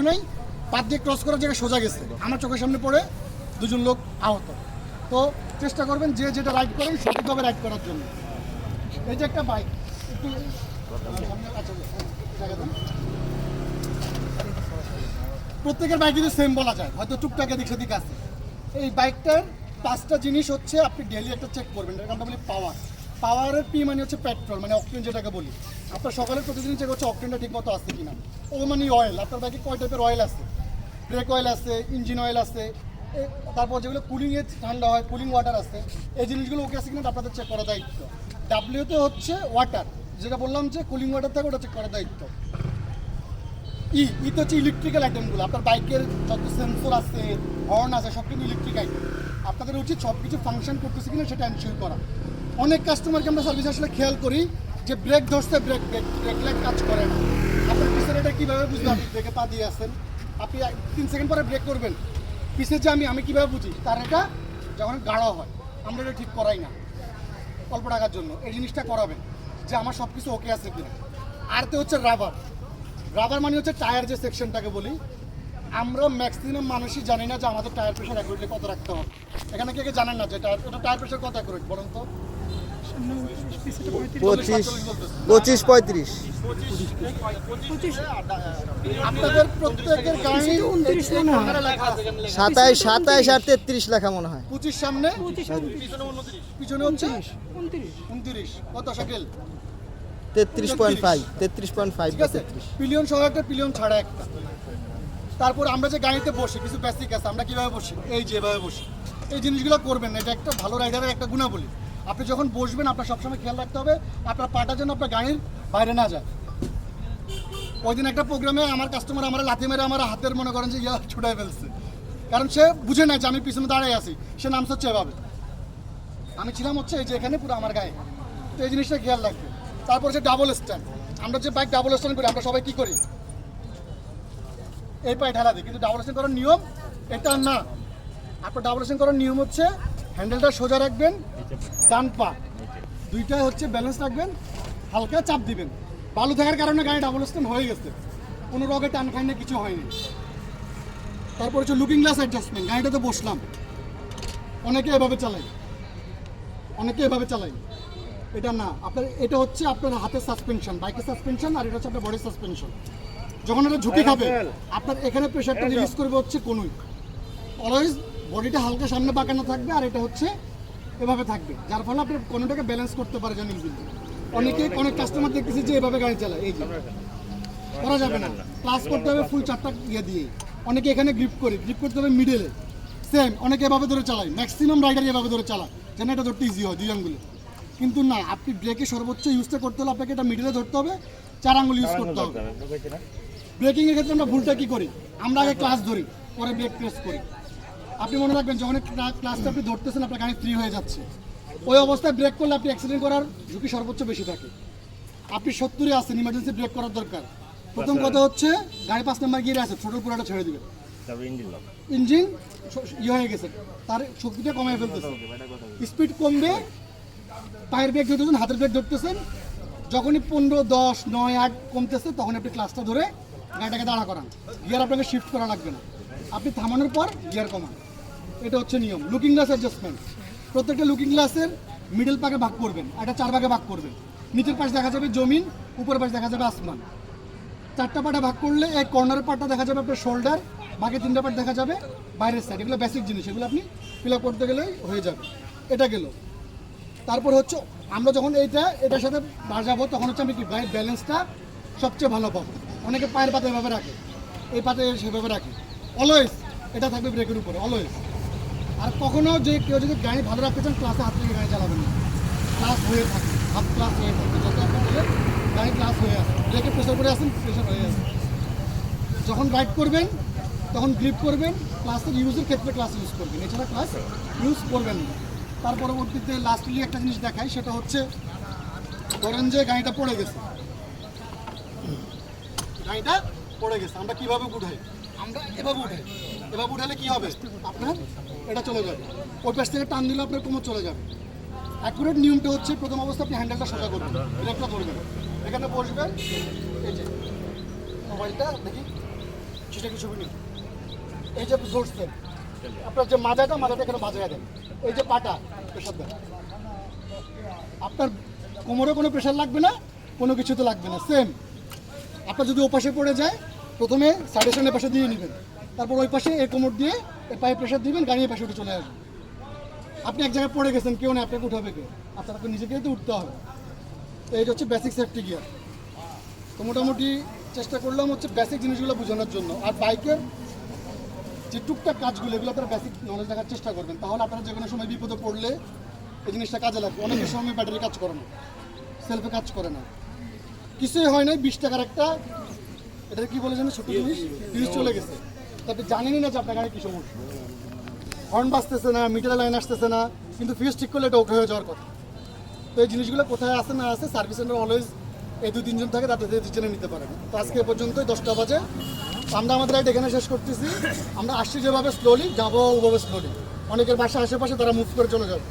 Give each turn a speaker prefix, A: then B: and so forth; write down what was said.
A: কিছু নেই, পাত দিয়ে ক্রস করার জায়গায় সোজা গেছে। আমার চোখের সামনে পড়ে দুজন লোক আহত। তো চেষ্টা করবেন যে যেটা রাইড করেন সঠিকভাবে রাইড করার জন্য। এই যে একটা বাইক একটু। প্রত্যেকের বাইক কিন্তু সেম বলা যায়, হয়তো টুকটাক এদিক সেদিক আছে। এই বাইকটার পাঁচটা জিনিস হচ্ছে আপনি ডেলি একটা চেক করবেন, এটার নাম বলি পাওয়ার পাওয়ারের পি মানে হচ্ছে পেট্রোল মানে অক্টেন যেটাকে বলি। আপনার সকালে প্রতিদিন চেক হচ্ছে অক্টেনটা ঠিক মতো আছে কিনা। ও মানে অয়েল আপনার বাইকে কয় টাইপের অয়েল আছে? ব্রেক অয়েল আছে ইঞ্জিন অয়েল আছে তারপর যেগুলো কুলিংয়ে ঠান্ডা হয় কুলিং ওয়াটার আছে, এই জিনিসগুলো ওকে আছে কিনা আপনাদের চেক করা দায়িত্ব। ডাব্লিউতে হচ্ছে ওয়াটার যেটা বললাম যে কুলিং ওয়াটার থাকে ওটা চেক করার দায়িত্ব। ই ই তো হচ্ছে ইলেকট্রিক্যাল আইটেমগুলো আপনার বাইকের যত সেন্সর আছে হর্ন আছে, সব কিন্তু ইলেকট্রিক আইটেম আপনাদের উচিত সব কিছু ফাংশন করতেছে কিনা সেটা এনশিওর করা। অনেক কাস্টমারকে আমরা সার্ভিস আসলে খেয়াল করি যে ব্রেক ধরছে ব্রেক ব্রেক ব্রেক লাইট কাজ করে। আপনার পিছনে এটা কীভাবে বুঝবেন আপনি ব্রেকে পা দিয়ে আসেন আপনি তিন সেকেন্ড পরে ব্রেক করবেন। পিছে যে আমি আমি কীভাবে বুঝি? তার এটা যখন গাঢ় হয়। আমরা এটা ঠিক করাই না। অল্প টাকার জন্য। এই জিনিসটা করাবেন যে আমার সব কিছু ওকে আছে কিনা। তো হচ্ছে রাবার রাবার মানে হচ্ছে টায়ার যে সেকশনটাকে বলি আমরা ম্যাক্সিমাম মানুষই জানি না যে আমাদের টায়ার প্রেশার অ্যাকুরেটলি কত রাখতে হবে। এখানে কে কে জানেন না যে টায়ার এটা টায়ার প্রেশার কত অ্যাকুরেট বলুন তো?
B: পঁচিশ পঁচিশ পঁয়ত্রিশ
A: আপনাদের প্রত্যেকের গাড়ি
B: সাতাইশ সাতাইশ আর তেত্রিশ লেখা মনে হয়।
A: পঁচিশ সামনে? পিছনে
C: উনত্রিশ।
A: উনত্রিশ কত
B: তেত্রিশ পয়েন্ট ফাইভ তেত্রিশ পয়েন্ট ফাইভ
A: আছে। পিলিয়ন সহ একটা পিলিয়ন ছাড়া একটা। তারপর আমরা যে গাড়িতে বসি, কিছু বেসিক আছে, আমরা কীভাবে বসি? এই যে এভাবে বসি। এই জিনিসগুলো করবেন এটা একটা ভালো রাইডারের একটা গুণাবলী। আপনি যখন বসবেন, আপনার সবসময় খেয়াল রাখতে হবে, আপনার পাটা যেন আপনার গাড়ির বাইরে না যায়। ওই দিন একটা প্রোগ্রামে আমার কাস্টমার আমার লাথি মেরে আমার হাতের মনে করেন যে, ইয়া ছুটাই ফেলছে। কারণ সে বুঝে নাই যে আমি পিছনে দাঁড়াই আছি, সে নামছে হচ্ছে এভাবে। আমি ছিলাম হচ্ছে এই যে এখানে পুরো আমার গায়ে। তো এই জিনিসটা খেয়াল রাখবে তারপর হচ্ছে ডাবল স্ট্যান্ড আমরা যে বাইক ডাবল স্ট্যান্ড করি, আমরা সবাই কী করি? এই পায়ে ঢালা দিই কিন্তু ডাবল করার নিয়ম এটা না। আপনার ডাবল করার নিয়ম হচ্ছে হ্যান্ডেলটা সোজা রাখবেন ডান পা। দুইটাই হচ্ছে ব্যালেন্স রাখবেন হালকা চাপ দিবেন। বালু থাকার কারণে গাড়ি ডাবল স্ট্যান্ড হয়ে গেছে। কোনো রগে টান খাই না কিছু হয়নি তারপর হচ্ছে লুকিং গ্লাস অ্যাডজাস্টমেন্ট গাড়িটাতে বসলাম। অনেকে এভাবে চালায়। অনেকে এভাবে চালায়। এটা না। আপনার এটা হচ্ছে আপনার হাতের সাসপেনশন বাইকের সাসপেনশন আর এটা হচ্ছে আপনার বডির সাসপেনশন যখন এটা ঝুঁকি খাবে আপনার এখানে প্রেশারটা রিলিজ করবে হচ্ছে কোনুই। অলওয়েজ বডিটা হালকা সামনে বাঁকানো থাকবে আর এটা হচ্ছে এভাবে থাকবে। যার ফলে আপনি কোনোটাকে ব্যালেন্স করতে পারে জানেন কিন্তু অনেকে অনেক কাস্টমার দেখতেছি যে এভাবে গাড়ি চালায় এই যে। করা যাবে না। ক্লাস করতে হবে ফুল চারটা ইয়ে দিয়ে অনেকে এখানে গ্রিপ করে। গ্রিপ করতে হবে মিডলে সেম অনেকে এভাবে ধরে চালায়। ম্যাক্সিমাম রাইডার এভাবে ধরে চালায়। যেন এটা ধরতে ইজি হয় দুই আঙ্গুলে। কিন্তু না আপনি ব্রেকে সর্বোচ্চ ইউজটা করতে হলে আপনাকে এটা মিডলে ধরতে হবে। চার আঙ্গুল ইউজ করতে হবে। ব্রেকিং এর ক্ষেত্রে আমরা ভুলটা কি করি? আমরা আগে ক্লাস ধরি পরে ব্রেক প্রেস করি। আপনি মনে রাখবেন যখন ক্লাসটা আপনি ধরতেছেন আপনার গাড়ি ফ্রি হয়ে যাচ্ছে। ওই অবস্থায় ব্রেক করলে আপনি অ্যাক্সিডেন্ট করার ঝুঁকি সর্বোচ্চ বেশি থাকে। আপনি সত্তরে আসেন ইমার্জেন্সি ব্রেক করার দরকার। প্রথম কথা হচ্ছে গাড়ি পাঁচ নাম্বার গিয়ে আছে ছোটোর পুরাটা ছেড়ে দিবেন। ইঞ্জিন ইয়ে হয়ে গেছে। তার শক্তিটা কমায় ফেলতেছে। স্পিড কমবে পায়ের ব্রেক ধরতেছেন হাতের ব্রেক ধরতেছেন। যখনই পনেরো দশ নয় আট কমতেছে তখন আপনি ক্লাসটা ধরে গাড়িটাকে দাঁড়া করান। গিয়ার আপনাকে শিফট করা লাগবে না। আপনি থামানোর পর গিয়ার কমান। এটা হচ্ছে নিয়ম। লুকিং গ্লাস অ্যাডজাস্টমেন্ট প্রত্যেকটা লুকিং গ্লাসের মিডল পাকে ভাগ করবেন। একটা চার ভাগে ভাগ করবেন। নিচের পাশে দেখা যাবে জমিন, উপরের পাশে দেখা যাবে আসমান। চারটা পাটা ভাগ করলে এই কর্নারের পাটটা দেখা যাবে আপনার শোল্ডার বাকি তিনটা পাট দেখা যাবে বাইরের সাইড এগুলো বেসিক জিনিস। এগুলো আপনি ফিল আপ করতে গেলেই হয়ে যাবে। এটা গেল। তারপর হচ্ছে, আমরা যখন এইটা, এটার সাথে বাজাবো তখন হচ্ছে আমি কি ব্যালেন্সটা সবচেয়ে ভালো পাবো। অনেকে পায়ের পাতে এভাবে রাখে। এই পাতে সেভাবে রাখে। অলওয়েজ এটা থাকবে ব্রেকের উপরে অলওয়েজ আর কখনো যে কেউ যদি গাড়ি ভালো রাখতে চান ক্লাসে হাত থেকে গাড়ি চালাবেন না। ক্লাস হয়ে থাকে হাফ ক্লাস হয়ে থাকে। যত আপনি বলেন গাড়ি ক্লাস হয়ে আসে। ব্রেকে প্রেশার করে আসেন প্রেশার হয়ে আসে। যখন রাইড করবেন, তখন গ্রিপ করবেন ক্লাসের ইউজের ক্ষেত্রে ক্লাস ইউজ করবেন। এছাড়া ক্লাস ইউজ করবেন না। তার পরবর্তীতে লাস্টলি একটা জিনিস দেখাই, সেটা হচ্ছে, ধরেন যে গাড়িটা পড়ে গেছে। গাড়িটা পড়ে গেছে। আমরা কীভাবে উঠাই আমরা এভাবে উঠাই এভাবে উঠালে কি হবে? আপনার এটা চলে যাবে। ওই পাশ থেকে টান দিলে আপনার কোমর চলে যাবে। অ্যাকুরেট নিয়মটা হচ্ছে, প্রথম অবস্থা আপনি হ্যান্ডেলটা সোজা করবেন। ব্রেকটা ধরবেন এখানে বসবেন। এই যে মোবাইলটা দেখি সেটা কি ছবি নিন এই যে ধরছেন, আপনার যে মাজাটা মাজাটা এখানে বাজায় দেন। এই যে পাটা প্রেশার দেন। আপনার কোমরে কোনো প্রেশার লাগবে না, কোনো কিছুতে লাগবে না সেম আপনার যদি ওপাশে পড়ে যায়, প্রথমে সাইডেশনের পাশে দিয়ে নেবেন। তারপর ওই পাশে এই কোমর দিয়ে এই পায়ে প্রেশার দিবেন গাড়ি পাশে উঠে চলে আসবে আপনি এক জায়গায় পড়ে গেছেন, কেউ না আপনাকে উঠাবে কে? আপনাকে নিজেকেই তো উঠতে হবে। তো এই হচ্ছে বেসিক সেফটি গিয়ার তো মোটামুটি চেষ্টা করলাম হচ্ছে বেসিক জিনিসগুলো বোঝানোর জন্য। আর বাইকের যে টুকটাক কাজগুলো, এগুলো আপনারা বেসিক নলেজ রাখার চেষ্টা করবেন। তাহলে আপনারা যে কোনো সময় বিপদে পড়লে এই জিনিসটা কাজে লাগবে। অনেকের সময় ব্যাটারি কাজ করে না সেলফে কাজ করে না। কিছুই হয় নাই বিশ টাকার একটা এটা কি বলে জানো ছোট জিনিস? ফিউজ চলে গেছে। তো আপনি জানেনই না যে আপনার গাড়ি কি সমস্যা। হর্ন বাজতেছে না মিটার লাইন আসতেছে না কিন্তু ফিউজ ঠিক করলে এটা ওকে হয়ে যাওয়ার কথা। তো এই জিনিসগুলো কোথায় আছে না আছে সার্ভিস সেন্টার অলওয়েজ এই দু তিনজন থাকে তাদের জেনে নিতে পারে। তো আজকে পর্যন্ত দশটা বাজে। আমরা আমাদের রাইড এখানে শেষ করতেছি। আমরা আসছি যেভাবে স্লোলি যাব ওভাবে স্লোলি অনেকের বাসা আশেপাশে তারা মুভ করে চলে যাবে।